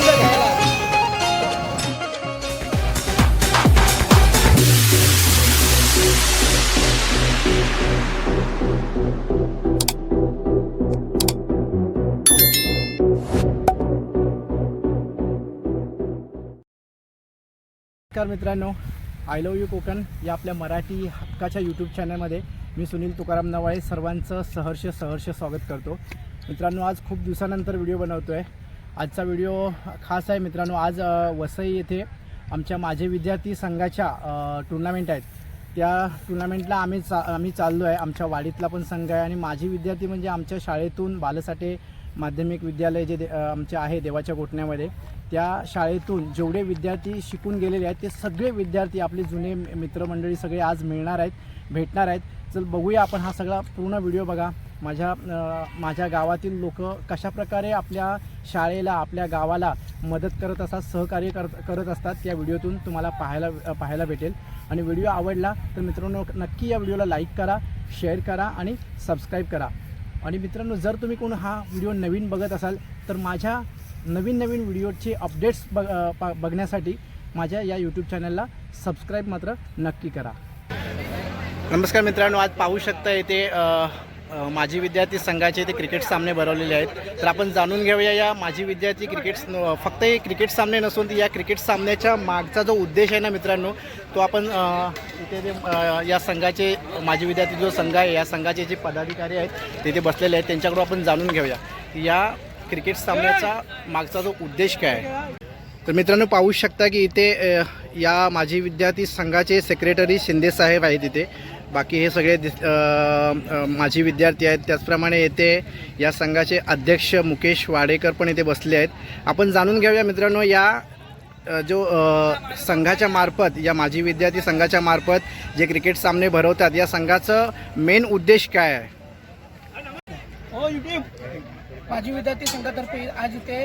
आनंद घ्यायला नमस्कार मित्रांनो आय लव यू कोकण या आपल्या मराठी हक्काच्या यूट्यूब चॅनलमध्ये मी सुनील तुकाराम नवाळे सर्वांचं सहर्ष सहर्ष स्वागत करतो. मित्रांनो आज खूप दिवसानंतर व्हिडिओ बनवतो आहे आजचा व्हिडिओ खास आहे मित्रांनो. आज वसई येथे आमच्या माझे विद्यार्थी संघाच्या टुर्नामेंट आहेत. त्या टुर्नामेंटला आम्ही चा आम्ही चाललो आहे. आमच्या वाडीतला पण संघ आहे आणि माझी विद्यार्थी म्हणजे आमच्या शाळेतून बालसाठे माध्यमिक विद्यालय जे दे आमचे आहे देवाच्या गोठण्यामध्ये त्या शाळेतून जेवढे विद्यार्थी शिकून गेलेले आहेत ते सगळे विद्यार्थी आपले जुने मित्रमंडळी सगळे आज मिळणार आहेत भेटणार आहेत. चल बघूया आपण हा सगळा पूर्ण व्हिडिओ बघा. माझ्या माझ्या गावातील लोक कशाप्रकारे आपल्या शाळेला आपल्या गावाला मदत करत असतात सहकार्य करत करत असतात त्या व्हिडिओतून तुम्हाला पाहायला पाहायला भेटेल. आणि व्हिडिओ आवडला तर मित्रांनो नक्की या व्हिडिओला लाईक करा शेअर करा आणि सबस्क्राईब करा. आणि मित्रांनो जर तुम्ही कोण हा व्हिडिओ नवीन बघत असाल तर माझ्या नवीन नवीन व्हिडिओचे अपडेट्स बघ पा- बघण्यासाठी माझ्या या यूट्यूब चॅनलला सबस्क्राईब मात्र नक्की करा. नमस्कार मित्रांनो आज पाहू शकता येथे माजी विद्यार्थी संघाचे ते क्रिकेट सामने भरवलेले आहेत. तर आपण जाणून घेऊया या माजी विद्यार्थी क्रिकेट फक्त हे क्रिकेट सामने नसून या क्रिकेट सामन्याच्या मागचा जो उद्देश आहे ना मित्रांनो तो आपण इथे ते या संघाचे माजी विद्यार्थी जो संघ आहे या संघाचे जे पदाधिकारी आहेत तिथे बसलेले आहेत. त्यांच्याकडून आपण जाणून घेऊया या क्रिकेट सामन्याचा मागचा जो उद्देश काय आहे. तर मित्रांनो पाहू शकता की इथे या माजी विद्यार्थी संघाचे सेक्रेटरी शिंदेसाहेब आहेत इथे. बाकी हे सगळे दिस- माझी विद्यार्थी आहेत. त्याचप्रमाणे येथे या संघाचे अध्यक्ष मुकेश वाडेकर पण इथे बसले आहेत. आपण जाणून घेऊया मित्रांनो या जो संघाच्या मार्फत या माजी विद्यार्थी संघाच्या मार्फत जे क्रिकेट सामने भरवतात या संघाचं मेन उद्देश काय आहे? हो, माजी विद्यार्थी संघातर्फे आज इथे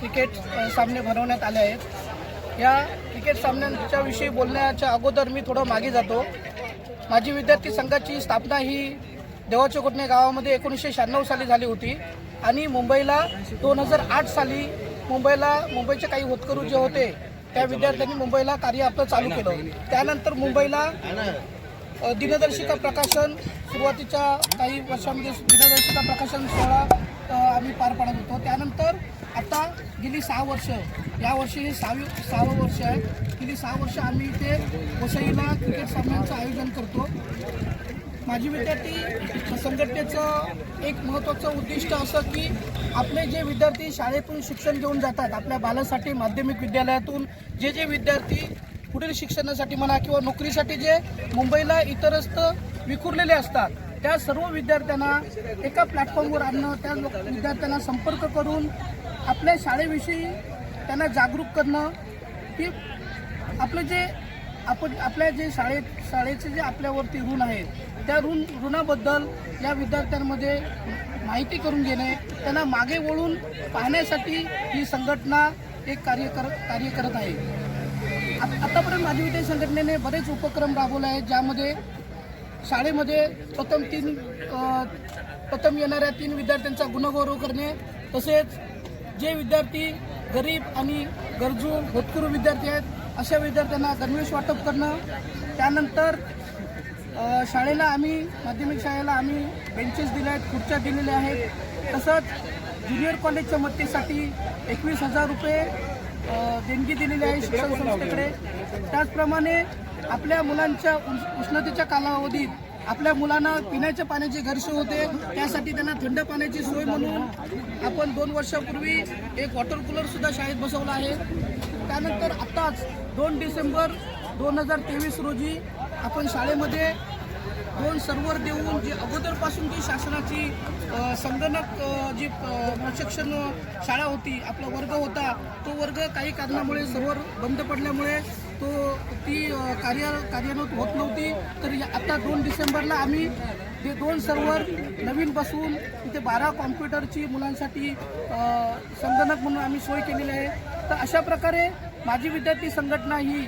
क्रिकेट सामने भरवण्यात आले आहेत. या क्रिकेट सामन्यांच्या विषयी बोलण्याच्या अगोदर मी थोडं मागे जातो. माझी विद्यार्थी संघाची स्थापना ही देवाच्या कोटणे गावामध्ये एकोणीसशे शहाण्णव साली झाली होती. आणि मुंबईला दोन हजार आठ साली मुंबईला मुंबईचे काही होतकरू जे होते त्या विद्यार्थ्यांनी मुंबईला कार्य आपलं चालू केलं. त्यानंतर मुंबईला दिनदर्शिका प्रकाशन सुरुवातीच्या काही वर्षांमध्ये दिनदर्शिका प्रकाशन सोहळा आम्ही पार पाडत होतो. त्यानंतर आता गेली सहा वर्ष. या वर्षी हे सहावी सहावं वर्ष आहे. गेली सहा वर्ष आम्ही इथे वसईला क्रिकेट सामन्यांचं आयोजन करतो. माजी विद्यार्थी संघटनेचं एक महत्त्वाचं उद्दिष्ट असं की आपले जे विद्यार्थी शाळेतून शिक्षण घेऊन जातात आपल्या बालासाठी माध्यमिक विद्यालयातून जे जे विद्यार्थी पुढील शिक्षणासाठी म्हणा किंवा नोकरीसाठी जे मुंबईला इतरस्त विखुरलेले असतात त्या सर्व विद्यार्थ्यांना एका प्लॅटफॉर्मवर आणणं त्या विद्यार्थ्यांना संपर्क करून आपल्या शाळेविषयी त्यांना जागरूक करणं की आपलं जे आपण आपल्या जे शाळेत शाळेचे जे आपल्यावरती ऋण आहेत त्या ऋण ऋणाबद्दल या विद्यार्थ्यांमध्ये माहिती करून घेणे त्यांना मागे वळून पाहण्यासाठी ही संघटना एक कार्य कर कार्य करत आहे. आ- आतापर्यंत माझी विद्यार्थी संघटनेने बरेच उपक्रम राबवले आहेत ज्यामध्ये शाळेमध्ये प्रथम तीन प्रथम येणाऱ्या तीन विद्यार्थ्यांचा गुणगौरव करणे तसेच जे विद्यार्थी गरीब आणि गरजू होतकरू विद्यार्थी आहेत अशा विद्यार्थ्यांना गणवेश वाटप करणं त्यानंतर शाळेला आम्ही माध्यमिक शाळेला आम्ही बेंचेस दिले आहेत खुर्च्या दिलेल्या आहेत. तसंच ज्युनियर कॉलेजच्या मदतीसाठी एकवीस हजार रुपये देणगी दिलेली आहे शिक्षण संस्थेकडे. त्याचप्रमाणे आपल्या मुलांच्या उष्णतेच्या कालावधीत आपल्या मुलांना पिण्याच्या पाण्याची गरज होते. त्यासाठी त्यांना थंड पाण्याची सोय म्हणून आपण दोन वर्षापूर्वी एक वॉटर कूलर सुद्धा शाळेत बसवला आहे. त्यानंतर आत्ताच दोन डिसेंबर दोन हजार तेवीस रोजी आपण शाळेमध्ये दोन सर्व्हर देऊन जी अगोदरपासून जी शासनाची संगणक जी प्रशिक्षण शाळा होती आपला वर्ग होता तो वर्ग काही कारणामुळे सर्व्हर बंद पडल्यामुळे तो ती कार्य कार्यान्वित होत नव्हती. तर आता दोन डिसेंबरला आम्ही ते दोन सर्व्हर नवीन बसून तिथे बारा कॉम्प्युटरची मुलांसाठी संगणक म्हणून आम्ही सोय केलेली आहे. तर अशा प्रकारे माझी विद्यार्थी संघटना ही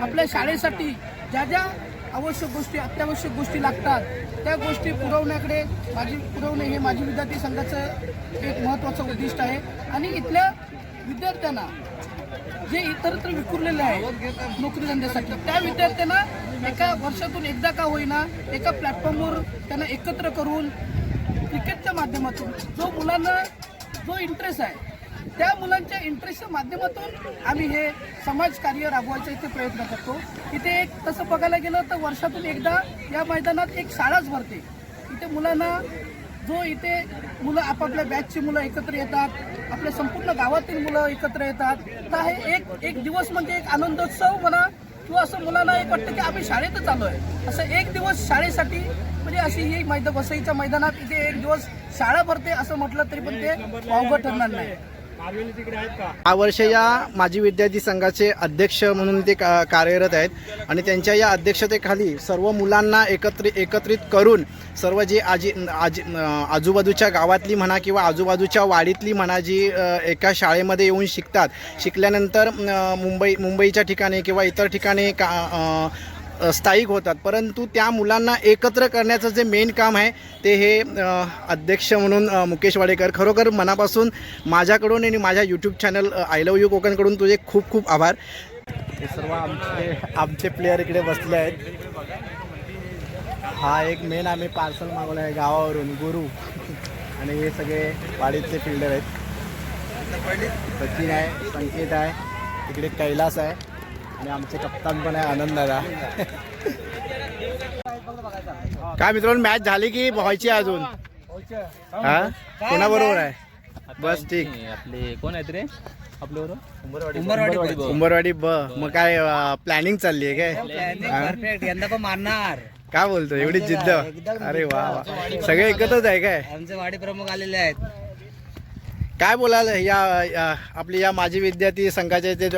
आपल्या शाळेसाठी ज्या ज्या आवश्यक गोष्टी अत्यावश्यक गोष्टी लागतात त्या गोष्टी पुरवण्याकडे माझी पुरवणे हे माझी विद्यार्थी संघाचं एक महत्त्वाचं उद्दिष्ट आहे. आणि इथल्या विद्यार्थ्यांना जे इतरत्र विखुरलेले आहे नोकरी धंद्यासाठी. त्या विद्यार्थ्यांना एका वर्षातून एकदा का होईना एका प्लॅटफॉर्मवर त्यांना एकत्र करून क्रिकेटच्या माध्यमातून जो मुलांना जो इंटरेस्ट आहे त्या मुलांच्या इंटरेस्टच्या माध्यमातून आम्ही हे समाज कार्य राबवायचा इथे प्रयत्न करतो. इथे एक तसं बघायला गेलं तर वर्षातून एकदा या मैदानात एक शाळाच भरते. इथे मुलांना जो इथे मुलं आपापल्या बॅचची मुलं एकत्र येतात आपल्या संपूर्ण गावातील मुलं एकत्र येतात तर हे एक एक दिवस म्हणजे एक आनंदोत्सव म्हणा किंवा असं मुलांना एक वाटतं की आम्ही शाळेतच आलो आहे असं एक दिवस शाळेसाठी म्हणजे अशी ही मैदान वसईच्या मैदानात इथे एक दिवस शाळा भरते असं म्हटलं तरी पण ते वावगं ठरणार नाही. या वर्ष या माजी विद्यार्थी संघाचे अध्यक्ष म्हणून ते का कार्यरत आहेत आणि त्यांच्या या अध्यक्षतेखाली सर्व मुलांना एकत्र एकत्रित करून सर्व जे आजी आजी आजूबाजूच्या गावातली म्हणा किंवा आजूबाजूच्या वाडीतली म्हणा जी एका शाळेमध्ये येऊन शिकतात शिकल्यानंतर मुंबई मुंबईच्या ठिकाणी किंवा इतर ठिकाणी का स्थायिक होतात. परंतु त्या मुलांना एकत्र करण्याचं जे मेन काम आहे ते हे अध्यक्ष म्हणून मुकेश वाडेकर. खरोखर मनापासून माझ्याकडून आणि माझ्या YouTube channel I love you कोकणकडून तुझे खूप खूप आभार. हे सर्व आमचे आमचे प्लेयर इकडे बसले आहेत. हा एक मेन आम्ही पार्सल मागवला आहे गावावरून गुरु. आणि हे सगळे वाडीतले फिल्डर आहेत. सचिन आहे संकेत आहे इकडे कैलास आहे. आणि आमचे कप्तान पण आहे आनंद दादा. काय मित्रांनो मॅच झाली की व्हायची अजून? हा? कोणाबरोबर आहे? बस ठीक. आपले कोण आहेत रे? उंबरवाडी उंबरवाडी ब. मग काय प्लॅनिंग चालली आहे काय? परफेक्ट यंदा पण मारणार. काय बोलतो एवढी जिद्द. अरे वा वा. सगळे एकत्रच आहे काय? आमचे वाडी प्रमुख आलेले आहेत. काय बोलाल? या या- आपली या माजी विद्यार्थी संघाचे जे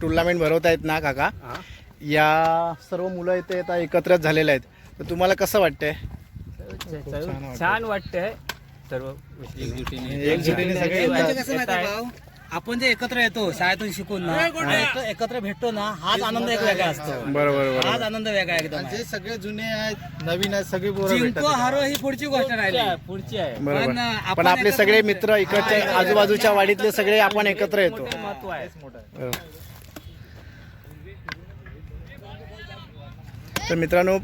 टुर्नामेंट भरवत आहेत ना काका या सर्व मुलं इथे आता एकत्रच झालेले आहेत. तर तुम्हाला कसं वाटतंय? छान वाटतंय. सर्व एकजुटीने एकजुटीने सगळे म्हणजे येतात. कसं माहिती आहे भाऊ आपण जे एकत्र येतो शाळेतून शिकून ना एक- एकत्र भेटतो ना हाच आनंद एक वेगळा असतो. बरोबर हाच बरोबर. आनंद वेगळा एकदम आहे. जे सगळे जुने आहेत नवीन आहेत सगळे पोरं जिंको भेटतात हारो ही पुढची गोष्ट राहिली. पुढची आहे. बरोबर. पण आपण पण आपले एकत्र सगळे मित्र इकडचे आजूबाजूच्या वाडीतले सगळे आपण एकत्र येतो. महत्त्व आहे. बरोबर. तर मित्रांनो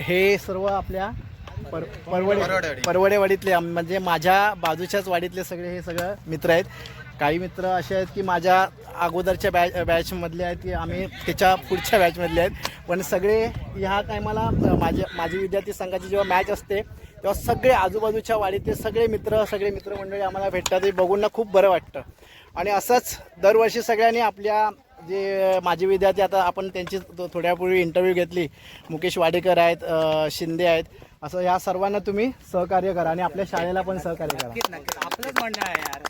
हे सर्व आपल्या पर परवडे परवडेवाडीतले आम- म्हणजे माझ्या बाजूच्याच वाडीतले सगळे हे सगळं मित्र आहेत. काही मित्र असे आहेत की माझ्या अगोदरच्या बॅच बॅचमधले आहेत की आम्ही त्याच्या पुढच्या बॅचमधले आहेत. पण सगळे ह्या टायमाला माझ्या माझी विद्यार्थी संघाची जेव्हा मॅच असते तेव्हा सगळे आजूबाजूच्या वाडीतले सगळे मित्र सगळे मित्रमंडळी आम्हाला भेटतात. ते बघून ना खूप बरं वाटतं. आणि असंच दरवर्षी सगळ्यांनी आपल्या जे माजी विद्यार्थी आता आपण त्यांची थोड्यापूर्वी इंटरव्ह्यू घेतली. मुकेश वाडेकर आहेत शिंदे आहेत. असं ह्या सर्वांना तुम्ही सहकार्य करा आणि आपल्या शाळेला पण सहकार्य करा. आपलंच म्हणणं आहे यार.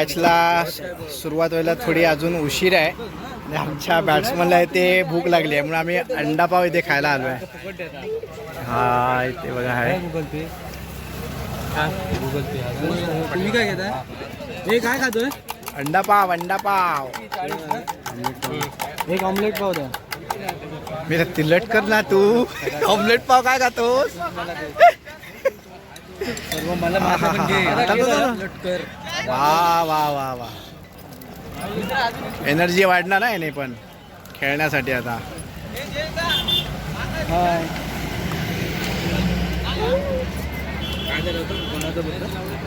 मॅचला सुरुवात व्हायला थोडी अजून उशीर आहे. आणि आमच्या बॅट्समनला आहे ते भूक लागली आहे म्हणून आम्ही अंडापाव इथे खायला आलो आहे. हा इथे बघा आहे गुगल पे गुगल पे तुम्ही काय घेताय? हे काय खातोय? अंडापाव अंडापाव एक ऑमलेट पाव द्या. मी तिलट कर ना तू. ऑमलेट पाव काय खातोस? सर्व मला वा वा वा वा. एनर्जी वाढणार आहे नाही पण खेळण्यासाठी आता.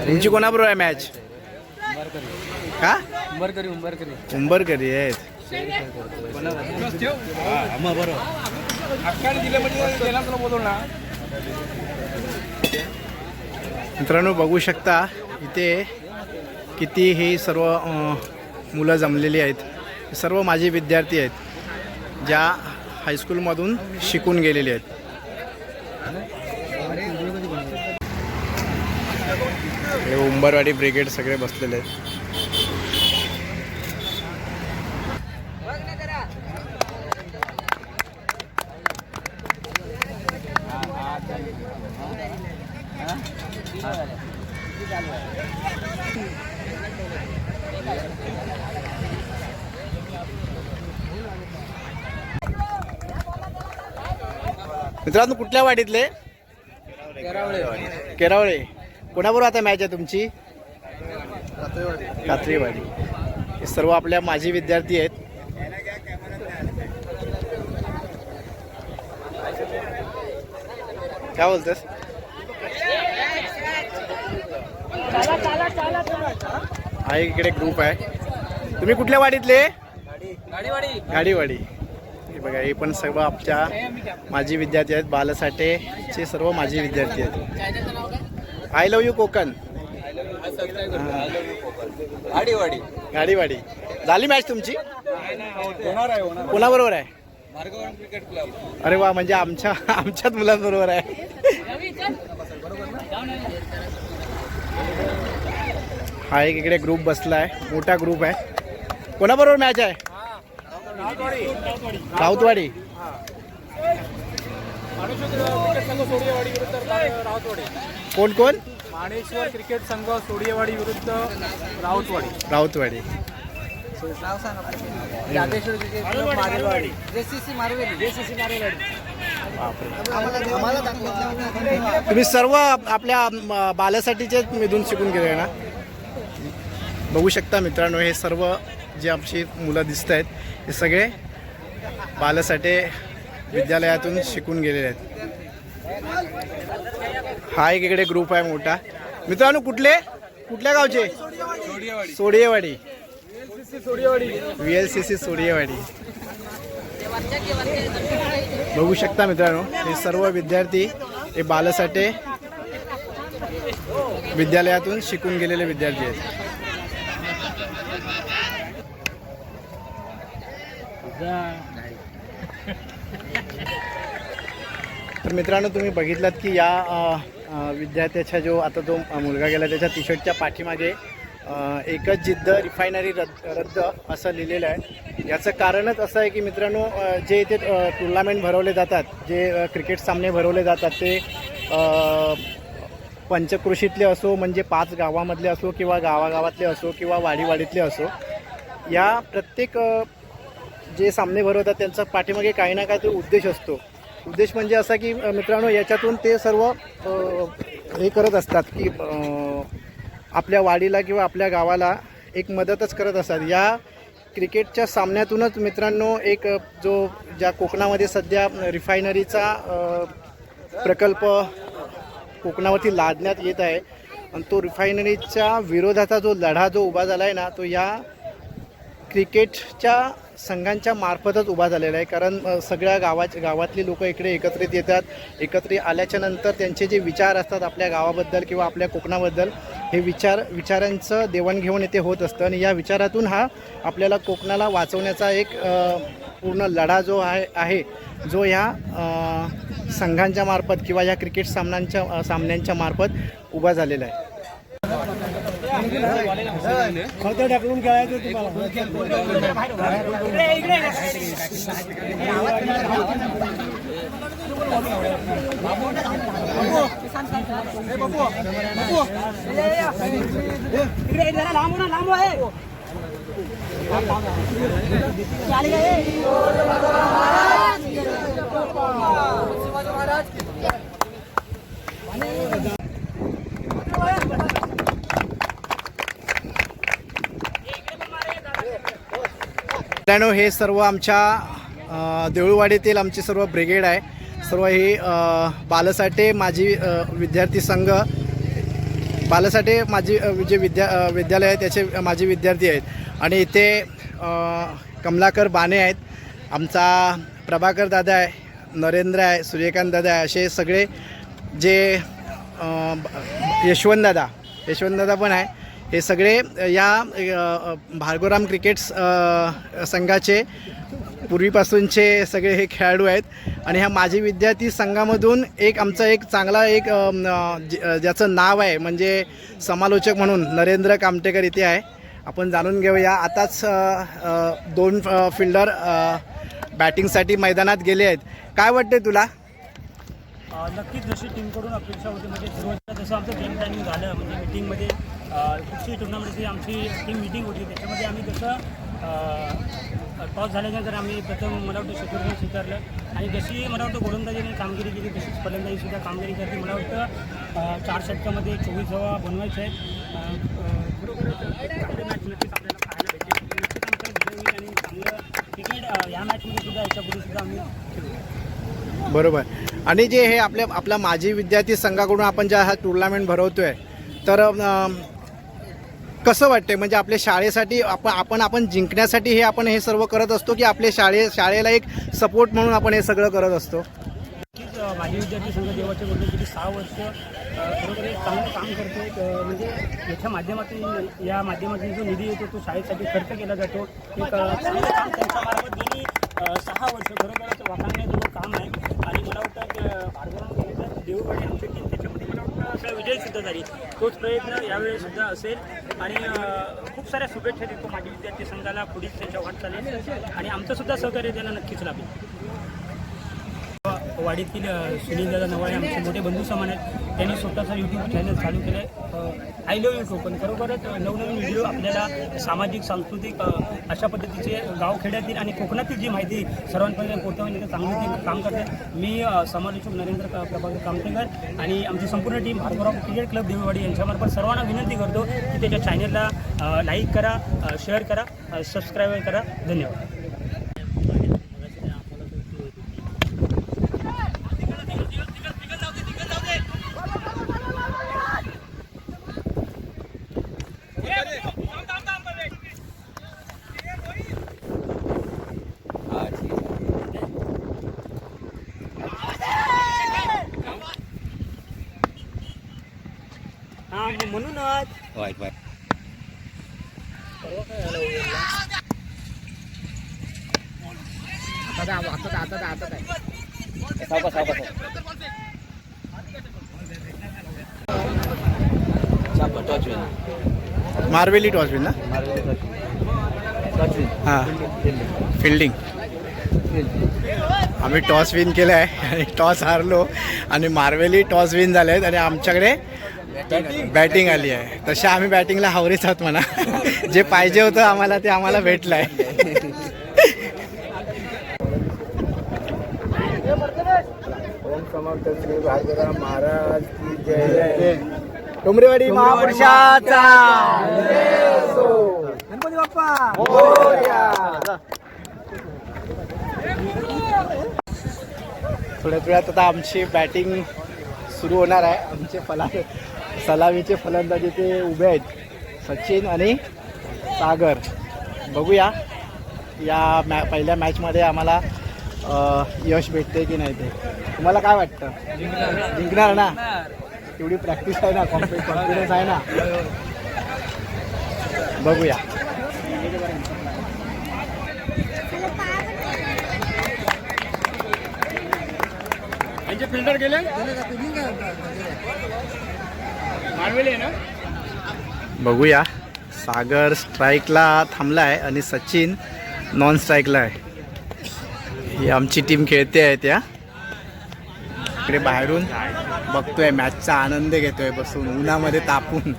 तुमची कोणाबरोबर आहे मॅच का उंबरकरी उंबरकरी उंबरकरी आहेत. मित्रांनो बघू शकता इथे किती ही सर्व मुलं जमलेली आहेत. सर्व माझे विद्यार्थी आहेत ज्या हायस्कूलमधून शिकून गेलेले आहेत. हे उंबरवाडी ब्रिगेड सगळे बसलेले आहेत. मित्रांनो कुठल्या वाडीतले? केरावळे. कोणाबरोबर आता मॅच आहे तुमची? कात्रीवाडी. हे सर्व आपल्या माजी विद्यार्थी आहेत. काय बोलतोस? हा इकडे ग्रुप आहे. तुम्ही कुठल्या वाडीतले? गाडीवाडी. हे बघा हे पण सर्व आमच्या माजी विद्यार्थी आहेत. बालसाठेचे सर्व माजी विद्यार्थी आहेत. I love you Konkan. Gadiwadi. Gadiwadi. झाली मॅच तुमची? कोणाबरोबर आहे? अरे वा म्हणजे आमच्या आमच्याच मुलांबरोबर आहे. हा एक इकडे ग्रुप बसला आहे. मोठा ग्रुप आहे. कोणाबरोबर मॅच आहे? राऊतवाडी. कोण कोण? माणेश्वर क्रिकेट संघ सोडियवाडी विरुद्ध राऊतवाडी. राऊतवाडी. तुम्ही सर्व आपल्या म, बाल्यासाठीचे मिथून शिकून गेले ना? बघू शकता मित्रांनो हे सर्व जे आमची मुलं दिसत आहेत हे सगळे बालसाठे विद्यालयातून शिकून गेलेले आहेत. हा एक इकडे ग्रुप आहे मोठा. मित्रांनो कुठले? कुठल्या गावचे? Sodiyewadi. V L C C Sodiyewadi. बघू शकता मित्रांनो हे सर्व विद्यार्थी हे बालसाठे विद्यालयातून शिकून गेलेले विद्यार्थी आहेत. तर मित्रांनो तुम्ही बघितलात की या विद्यार्थ्याचा जो आता जो मुलगा गेला त्याच्या टी शर्टच्या पाठीमागे एकच जिद्द रिफायनरी रद्द रद्द असं लिहिलेलं आहे. याचं कारणच असं आहे की मित्रांनो जे इथे टुर्नामेंट भरवले जातात जे क्रिकेट सामने भरवले जातात ते पंचकृषीतले असो म्हणजे पाच गावामधले असो किंवा गावागावातले असो किंवा वाडीवाडीतले असो या प्रत्येक जे सामने भरवतात त्यांचा पाठीमागे काही ना काहीतरी उद्देश असतो. उद्देश म्हणजे असा की मित्रांनो याच्यातून ते सर्व हे करत असतात की आपल्या वाडीला किंवा आपल्या गावाला एक मदतच करत असतात. या क्रिकेटच्या सामन्यातूनच मित्रांनो एक जो ज्या कोकणामध्ये सध्या रिफायनरीचा प्रकल्प कोकणावरती लादण्यात येत आहे आणि तो रिफायनरीच्या विरोधाचा जो लढा जो उभा झाला आहे ना तो या क्रिकेटच्या संघांच्या मार्फतच उभा झालेला आहे. कारण सगळ्या गावाच्या गावातली लोक इकडे एकत्रित येतात. एकत्रित आल्याच्यानंतर त्यांचे जे विचार असतात आपल्या गावाबद्दल किंवा आपल्या कोकणाबद्दल हे विचार विचारांचं देवाणघेवाण इथे होत असतं. आणि या विचारातून हा आपल्याला कोकणाला वाचवण्याचा एक पूर्ण लढा जो आहे आहे जो ह्या संघांच्या मार्फत किंवा या क्रिकेट सामन्यांच्या सामन्यांच्या मार्फत उभा झालेला आहे. खर्च ढकलून खेळायचं तुम्हाला. लांबू ना लांबू आहे मित्रांनो हे सर्व आमच्या देऊळवाडीतील आमची सर्व ब्रिगेड आहे. सर्व ही बालसाठे माझी विद्यार्थी संघ बालसाठे माझी जे विद्या विद्यालय आहे त्याचे माझे विद्यार्थी आहेत. आणि इथे कमलाकर बाणे आहेत. आमचा प्रभाकर दादा आहे नरेंद्र आहे सूर्यकांत दादा आहे असे सगळे जे यशवंत दादा यशवंत दादा पण आहे. हे सगळे या भार्गवराम भार्गोराम क्रिकेट्स संघाचे पूर्वीपासूनचे सगळे हे खेळाडू आहेत. आणि ह्या माजी विद्यार्थी संघामधून एक आमचा एक चांगला एक ज- ज्याचं नाव आहे म्हणजे समालोचक म्हणून नरेंद्र कामटेकर इथे आहे. आपण जाणून घेऊया आताच दोन फिल्डर बॅटिंगसाठी मैदानात गेले आहेत. काय वाटते तुला? नक्कीच जशी टीमकडून अपेक्षा होती म्हणजे सुरुवातीला जसं आमचं गेम प्लॅनिंग झालं म्हणजे मिटिंगमध्ये कुठची टुर्नामेंटची आमची टीम मिटिंग होती त्याच्यामध्ये आम्ही जसं टॉस झाल्यानंतर आम्ही प्रथम मला वाटतं क्षेत्ररक्षण स्वीकारलं. आणि जशी मला वाटतं गोलंदाजीने कामगिरी केली तशीच फलंदाजीसुद्धा कामगिरी करते. मला वाटतं चार षटकामध्ये चोवीस हवा बनवायचं आहेत मॅच नक्कीच आपल्याला पाहायला भेटेल. आणि चांगलं क्रिकेट या मॅचमध्ये सुद्धा याच्यापूर्वी सुद्धा आम्ही खेळू. बरोबर. आणि जे हे आपल्या आपला माजी विद्यार्थी संघाकडून आपण ज्या हा टुर्नामेंट भरवतोय तर अं, कसं वाटतंय? म्हणजे आपल्या शाळेसाठी आपण आपण आपण जिंकण्यासाठी हे आपण हे सर्व करत असतो की आपल्या शाळे शाळेला एक सपोर्ट म्हणून आपण हे सगळं करत असतो? नक्कीच अ, माजी विद्यार्थी संघ देवाच्या बरोबर गेली सहा वर्ष अ, खरोखर एक चांगलं काम करतो म्हणजे याच्या माध्यमातून या माध्यमातून जो निधी येतो तो शाळेसाठी खर्च केला जातो. एक अ, चांगलं काम त्यांच्यामार्फत गेली अ, सहा वर्ष खरोखरच वाखाणण्याचं जो काम आहे. मला वाटतं की, अ, तर टीम त्याच्यामध्ये मला वाटतं विजय सुद्धा झाली तोच प्रयत्न यावेळी सुद्धा असेल. आणि खूप साऱ्या शुभेच्छा देतो माजी विद्यार्थी संघाला पुढील त्याच्या वाट चालेल. आणि आमचं सुद्धा सहकार्य त्यांना नक्कीच लाभेल. वाडीतील सुनील दादा नवाळे आमचे मोठे बंधू समान आहेत. त्यांनी स्वतःचा यूट्यूब चॅनल चालू केलं आहे आय लव्ह यू कोकण खरोखरच नवनवीन व्हिडिओ आपल्याला सामाजिक सांस्कृतिक अशा पद्धतीचे गावखेड्यातील आणि कोकणातील जी माहिती सर्वांपर्यंत पोहोचवण्याचं चांगलं ते काम करते. मी समालोचक नरेंद्र प्रभाकर कामतेकर आणि आमची संपूर्ण team Bharatrao cricket club Deviwadi यांच्यामार्फत सर्वांना विनंती करतो की त्याच्या चॅनलला लाईक करा शेअर करा सबस्क्राईब करा. धन्यवाद. हां म्हणूनच. वाईट वाईट. मार्वेली टॉस ना? हां. फिल्डिंग आम्ही टॉस विन केलं आहे आणि टॉस हारलो आणि मार्वेली टॉस विन झाले आहेत आणि आमच्याकडे बॅटिंग आली आहे. तशा आम्ही बॅटिंगला हावरेच आहोत म्हणा. जे पाहिजे होतं आम्हाला ते आम्हाला भेटलं आहे महाराज की जय. डोंगरेवाडी महापुरुषाचा. गणपती बाप्पा. थोड्याच वेळात आता आमची बॅटिंग सुरू होणार आहे. आमचे फला सलामीचे फलंदाज इथे उभे आहेत. सचिन आणि सागर. बघूया. या मॅ पहिल्या मॅचमध्ये आम्हाला यश भेटते की नाही ते. तुम्हाला काय वाटतं? जिंकणार ना? एवढी प्रॅक्टिस आहे ना? कॉन्फिडन्स आहे ना? बघूया. फिल्टर गेले? बघूया. सागर स्ट्राईकला थांबला आहे आणि सचिन नॉन स्ट्राईकला आहे. ही आमची टीम खेळते आहे त्या. इकडे बाहेरून बघतोय मॅचचा आनंद घेतोय बसून उन्हामध्ये तापून.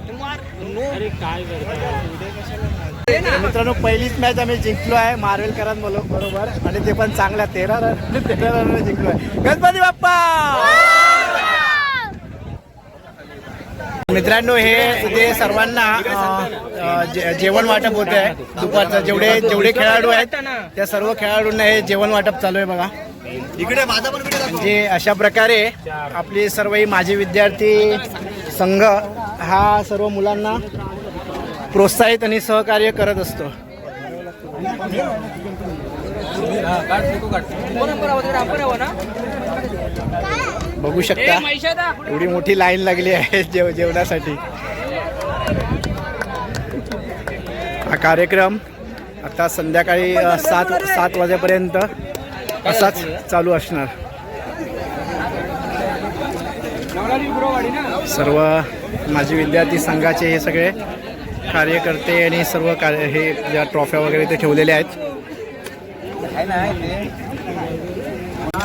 मित्रांनो पहिलीच मॅच आम्ही जिंकलो आहे मार्वेलकरांबरो बरोबर आणि ते पण चांगल्या तेरा रन तेरा रन जिंकलो आहे. गणपती बाप्पा! मित्रांनो हे इथे सर्वांना जेवण वाटप होत आहे दुपारचं जेवढे जेवढे खेळाडू आहेत त्या सर्व खेळाडूंना हे जेवण वाटप चालू आहे बघा. इकडे म्हणजे अशा प्रकारे आपली सर्व ही माजी विद्यार्थी संघ हा सर्व मुलांना प्रोत्साहित आणि सहकार्य करत असतो. बघू शकता. एवढी मोठी लाईन लागली आहे जेव जेवणासाठी. हा कार्यक्रम आता संध्याकाळी सात सात वाजेपर्यंत असाच चालू असणार. सर्व माजी विद्यार्थी संघाचे हे सगळे कार्यकर्ते आणि सर्व कार्य हे ज्या ट्रॉफ्या वगैरे ते ठेवलेले आहेत.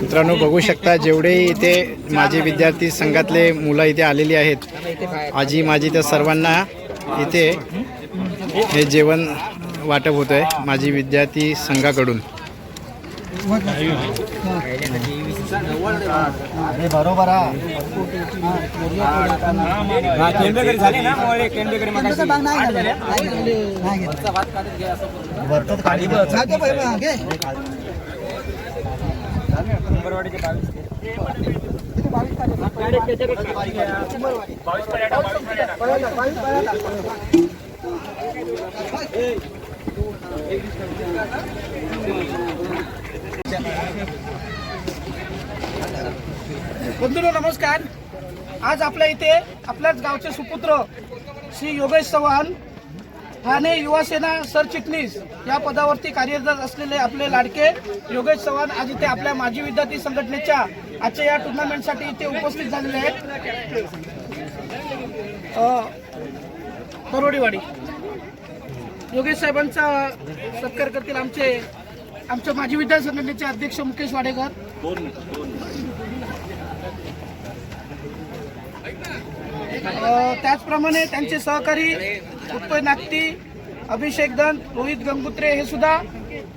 मित्रांनो बघू शकता जेवढे इथे माझे विद्यार्थी संघातले मुलं इथे आलेली आहेत आजी माझी तर सर्वांना इथे हे जेवण वाटप होत आहे माझी विद्यार्थी संघाकडून. हे बरोबर हा खाली बंधूंनो नमस्कार. आज आपल्या इथे आपल्याच गावचे सुपुत्र श्री योगेश चव्हाण ठाणे युवासेना सरचिटणीस या पदावरती कार्यरत असलेले आपले लाडके योगेश चव्हाण आज इथे आपल्या माजी विद्यार्थी संघटनेच्या आजच्या या टुर्नामेंटसाठी इथे उपस्थित झालेले आहेत. तरोडीवाडी योगेश साहेबांचा सत्कार करतील आमचे आमच्या माजी विद्यार्थी संघटनेचे अध्यक्ष मुकेश वाडेकर. त्याचप्रमाणे त्यांचे सहकारी उत्पय नागती अभिषेक दंत रोहित गंगुत्रे हे सुद्धा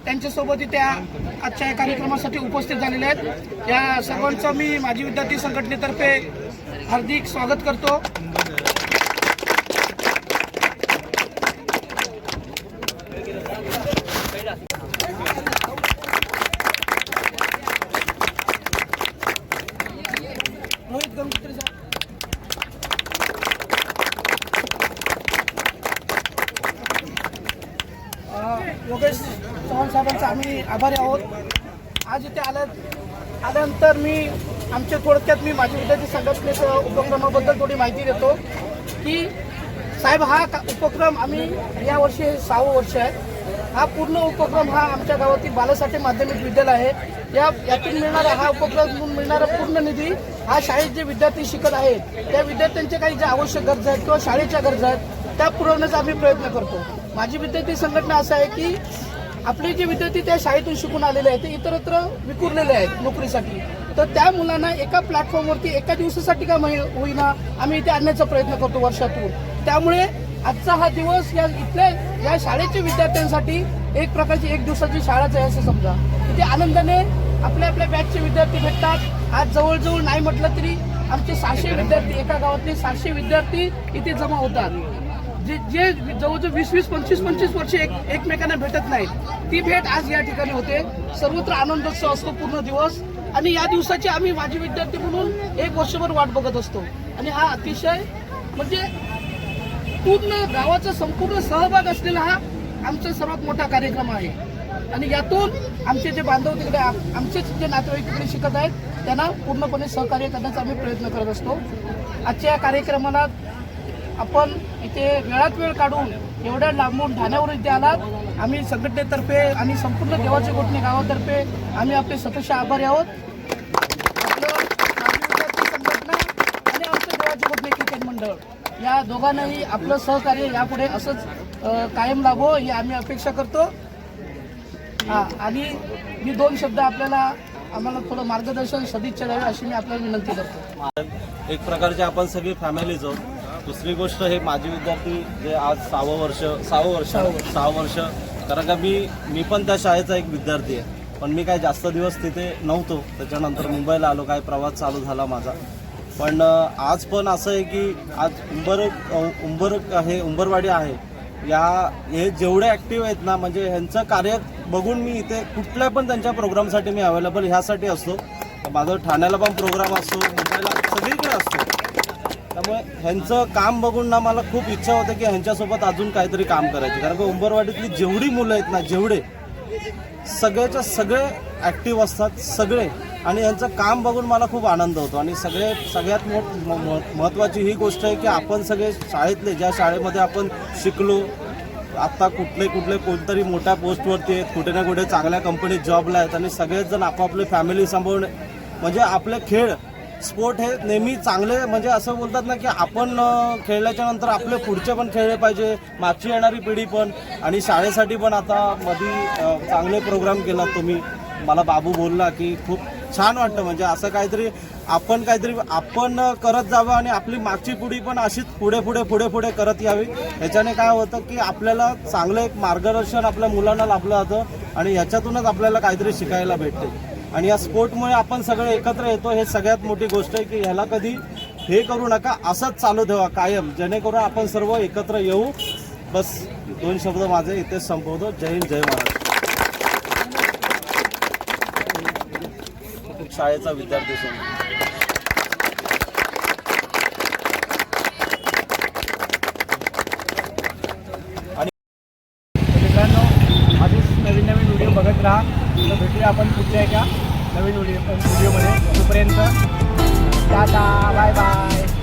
त्यांच्यासोबत इथे आजच्या या कार्यक्रमासाठी उपस्थित झालेले आहेत. या सर्वांचं मी माजी विद्यार्थी संघटनेतर्फे हार्दिक स्वागत करतो रोहित गंगुत्रे साहेब अ, योगेश चव्हाण साहेबांचा आम्ही आभारी आहोत. आज इथे आल्या आल्यानंतर मी आमच्या थोडक्यात मी माझ्या विद्यार्थी संघटनेच्या उपक्रमाबद्दल थोडी माहिती देतो की साहेब हा का- उपक्रम आम्ही यावर्षी हे सहावं वर्ष आहे. हा पूर्ण उपक्रम हा आमच्या गावातील बालासाठी माध्यमिक विद्यालय आहे. या यातून मिळणारा हा उपक्रम मिळणारा पूर्ण निधी हा शाळेत जे विद्यार्थी शिकत आहेत त्या विद्यार्थ्यांच्या काही ज्या आवश्यक गरजा आहेत किंवा शाळेच्या गरजा आहेत त्या पुरवण्याचा आम्ही प्रयत्न करतो. माझी विद्यार्थी संघटना असं आहे की आपले जे विद्यार्थी त्या शाळेतून शिकून आलेले आहेत ते इतरत्र विखुरलेले आहेत नोकरीसाठी. तर त्या मुलांना एका प्लॅटफॉर्मवरती एका दिवसासाठी का महि- होईना आम्ही इथे आणण्याचा प्रयत्न करतो वर्षातून. त्यामुळे आजचा हा दिवस या इथल्या या शाळेच्या विद्यार्थ्यांसाठी एक प्रकारची एक दिवसाची शाळाच आहे असं समजा. इथे आनंदाने आपल्या आपल्या बॅचचे विद्यार्थी भेटतात. आज जवळजवळ नाही म्हटलं तरी आमचे सहाशे विद्यार्थी एका गावातले सहाशे विद्यार्थी इथे जमा होतात. जे जे जवळजवळ वीस वीस पंचवीस पंचवीस वर्ष एक एकमेकांना भेटत नाहीत ती भेट आज या ठिकाणी होते. सर्वत्र आनंदोत्सव असतो पूर्ण दिवस. आणि या दिवसाची आम्ही माजी विद्यार्थी म्हणून एक वर्षभर वाट बघत असतो. आणि हा अतिशय म्हणजे पूर्ण गावाचा संपूर्ण सहभाग असलेला हा आमचा सर्वात मोठा कार्यक्रम आहे. आणि यातून आमचे जे बांधव तिकडे आमचेच जे नातेवाईक तिकडे शिकत आहेत त्यांना पूर्णपणे सहकार्य करण्याचा आम्ही प्रयत्न करत असतो. आजच्या या कार्यक्रमाला आपण ते वेळात वेळ काढून एवढ्या लांबून ठाण्यावरून इथे आलात. आम्ही संघटनेतर्फे आणि संपूर्ण देवाचे गोठणे गावातर्फे आम्ही आपले सतत आभारी आहोत. संघटना आणि आमचं देवाचे गोठणे क्रिकेट मंडळ या दोघांनाही आपलं सहकार्य यापुढे असंच कायम लाभो ही आम्ही अपेक्षा करतो. हा आणि मी दोन शब्द आपल्याला आम्हाला थोडं मार्गदर्शन सदिच्छा द्यावे अशी मी आपल्याला विनंती करतो. एक प्रकारचे आपण सगळी फॅमिलीच आहोत. दुसरी गोष्ट हे माझे विद्यार्थी जे आज सहावं वर्ष सहावं वर्ष सहा वर्ष. कारण का मी मी पण त्या शाळेचा एक विद्यार्थी आहे. पण मी काय जास्त दिवस तिथे नव्हतो. त्याच्यानंतर मुंबईला आलो काय प्रवास चालू झाला माझा. पण आज पण असं आहे की आज उंबर उंबर हे उंबरवाडी आहे. या हे जेवढे ॲक्टिव्ह आहेत ना म्हणजे ह्यांचं कार्य बघून मी इथे कुठल्या पण त्यांच्या प्रोग्रामसाठी मी अवेलेबल ह्यासाठी असतो. माझं ठाण्याला पण प्रोग्राम असतो मुंबईला सगळीकडे असतो. त्यामुळे ह्यांचं काम बघून ना मला खूप इच्छा होते की ह्यांच्यासोबत अजून काहीतरी काम करायची. कारण की उंबरवाडीतली जेवढी मुलं आहेत ना जेवढे सगळ्याच्या सगळे ॲक्टिव्ह असतात सगळे. आणि यांचं काम बघून मला खूप आनंद होतो. आणि सगळे सगळ्यात मोठ म- म- महत्त्वाची ही गोष्ट आहे की आपण सगळे शाळेतले ज्या शाळेमध्ये आपण शिकलो आत्ता कुठले कुठले कोणतरी मोठ्या पोस्टवरती आहेत कुठे ना कुठे चांगल्या कंपनीत जॉबला आहेत. आणि सगळेच जण आपापली फॅमिली सांभाळून म्हणजे आपले खेळ स्पोर्ट हे नेहमी चांगले म्हणजे असं बोलतात ना की आपण खेळल्याच्या नंतर आपले पुढचे पण खेळले पाहिजे मागची येणारी पिढी पण. आणि शाळेसाठी पण आता मधी चांगले प्रोग्राम केला तुम्ही. मला बाबू बोलला की खूप छान वाटतं म्हणजे असं काहीतरी आपण काहीतरी आपण करत जावं आणि आपली मागची पिढी पण अशीच पुढे पुढे पुढे पुढे करत यावी. ह्याच्याने काय होतं की आपल्याला चांगलं एक मार्गदर्शन आपल्या मुलांना लाभलं जातं आणि ह्याच्यातूनच आपल्याला काहीतरी शिकायला भेटते. आणि या स्पोर्टमुळे आपण सगळे एकत्र येतो हे सगळ्यात मोठी गोष्ट आहे की ह्याला कधी हे करू नका असंच चालू ठेवा कायम. जेणेकरून आपण सर्व एकत्र येऊ. बस दोन शब्द माझे इथेच संपवतो. जय हिंद जय महाराष्ट्र. शाळेचा विद्यार्थी समूह तर मित्रांनो असेच नवीन नवीन व्हिडिओ बघत राहा तर भेटूया आपण पुढच्या एका नवीन व्हिडिओ व्हिडिओमध्ये. तोपर्यंत टाटा बाय बाय.